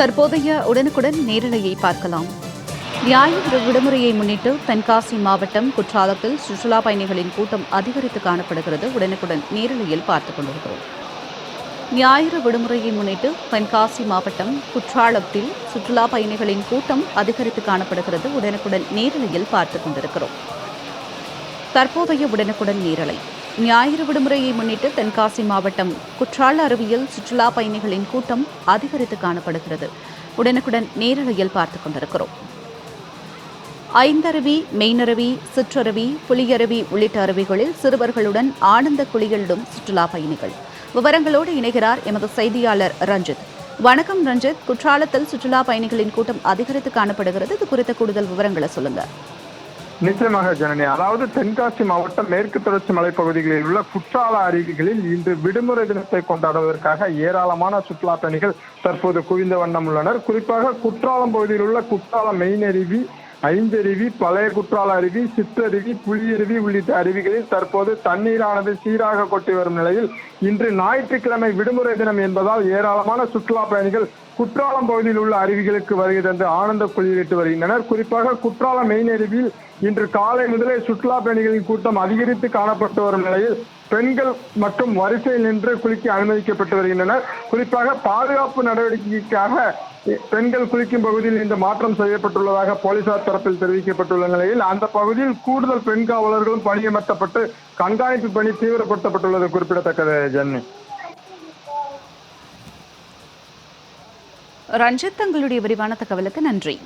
தற்போதைய உடனுக்குடன் நேரலையை பார்க்கலாம். ஞாயிறு விடுமுறையை முன்னிட்டு தென்காசி மாவட்டம் குற்றாலத்தில் சுற்றுலா பயணிகளின் கூட்டம் அதிகரித்து காணப்படுகிறது. உடனுக்குடன் நேரலையில் பார்த்துக் கொண்டிருக்கிறோம். ஞாயிறு விடுமுறையை முன்னிட்டு தென்காசி மாவட்டம் குற்றாலத்தில் சுற்றுலா பயணிகளின் கூட்டம் அதிகரித்து காணப்படுகிறது. உடனுக்குடன் நேரலையில் பார்த்துக் கொண்டிருக்கிறோம். தற்போதைய உடனுக்குடன் நேரலை. ஞாயிறு விடுமுறையை முன்னிட்டு தென்காசி மாவட்டம் குற்றால அருவியில் சுற்றுலா பயணிகளின் கூட்டம் அதிகரித்து காணப்படுகிறது. உடனுக்குடன் நேரலையில் பார்த்துக் கொண்டிருக்கிறோம். ஐந்தருவி மெயினருவி சிற்றருவி புலியருவி உள்ளிட்ட அருவிகளில் சிறுவர்களுடன் ஆனந்த குளியலிடும் சுற்றுலா பயணிகள். விவரங்களோடு இணைகிறார் எமது செய்தியாளர் ரஞ்சித். வணக்கம் ரஞ்சித். குற்றாலத்தில் சுற்றுலா பயணிகளின் கூட்டம் அதிகரித்து காணப்படுகிறது. இது குறித்த கூடுதல் விவரங்களை சொல்லுங்கள் நிச்சயமாக ஜனனி. அதாவது தென்காசி மாவட்டம் மேற்கு தொடர்ச்சி மலைப்பகுதிகளில் உள்ள குற்றால அருவிகளில் இன்று விடுமுறை தினத்தை கொண்டாடுவதற்காக ஏராளமான சுற்றுலா பயணிகள் தற்போது குவிந்த வண்ணம் உள்ளனர். குறிப்பாக குற்றாலம் பகுதியில் உள்ள குற்றாலம் மெயின் அருவி ஐந்தருவி பழைய குற்றால அருவி சிற்றருவி புலியருவி உள்ளிட்ட அருவிகளில் தற்போது தண்ணீரானது சீராக கொட்டி வரும் நிலையில் இன்று ஞாயிற்றுக்கிழமை விடுமுறை தினம் என்பதால் ஏராளமான சுற்றுலா பயணிகள் குற்றாலம் பகுதியில் உள்ள அருவிகளுக்கு வருகை தந்து ஆனந்த குளிரிட்டு வருகின்றனர். குறிப்பாக குற்றாலம் மெயின் அருவியில் இன்று காலை முதலே சுற்றுலா பயணிகளின் கூட்டம் அதிகரித்து காணப்பட்டு வரும் நிலையில் பெண்கள் மற்றும் வரிசையில் நின்று குளிக்க அனுமதிக்கப்பட்டு வருகின்றனர். குறிப்பாக பாதுகாப்பு நடவடிக்கைக்காக பெண்கள் குளிக்கும் பகுதியில் இந்த மாற்றம் செய்யப்பட்டுள்ளதாக போலீசார் தரப்பில் தெரிவிக்கப்பட்டுள்ள நிலையில் அந்த பகுதியில் கூடுதல் பெண் காவலர்களும் பணியமர்த்தப்பட்டு கண்காணிப்பு பணி தீவிரப்படுத்தப்பட்டுள்ளது குறிப்பிடத்தக்கது ஜென்னி. ரஞ்சித் தங்களுடைய விரிவான தகவலுக்கு நன்றி.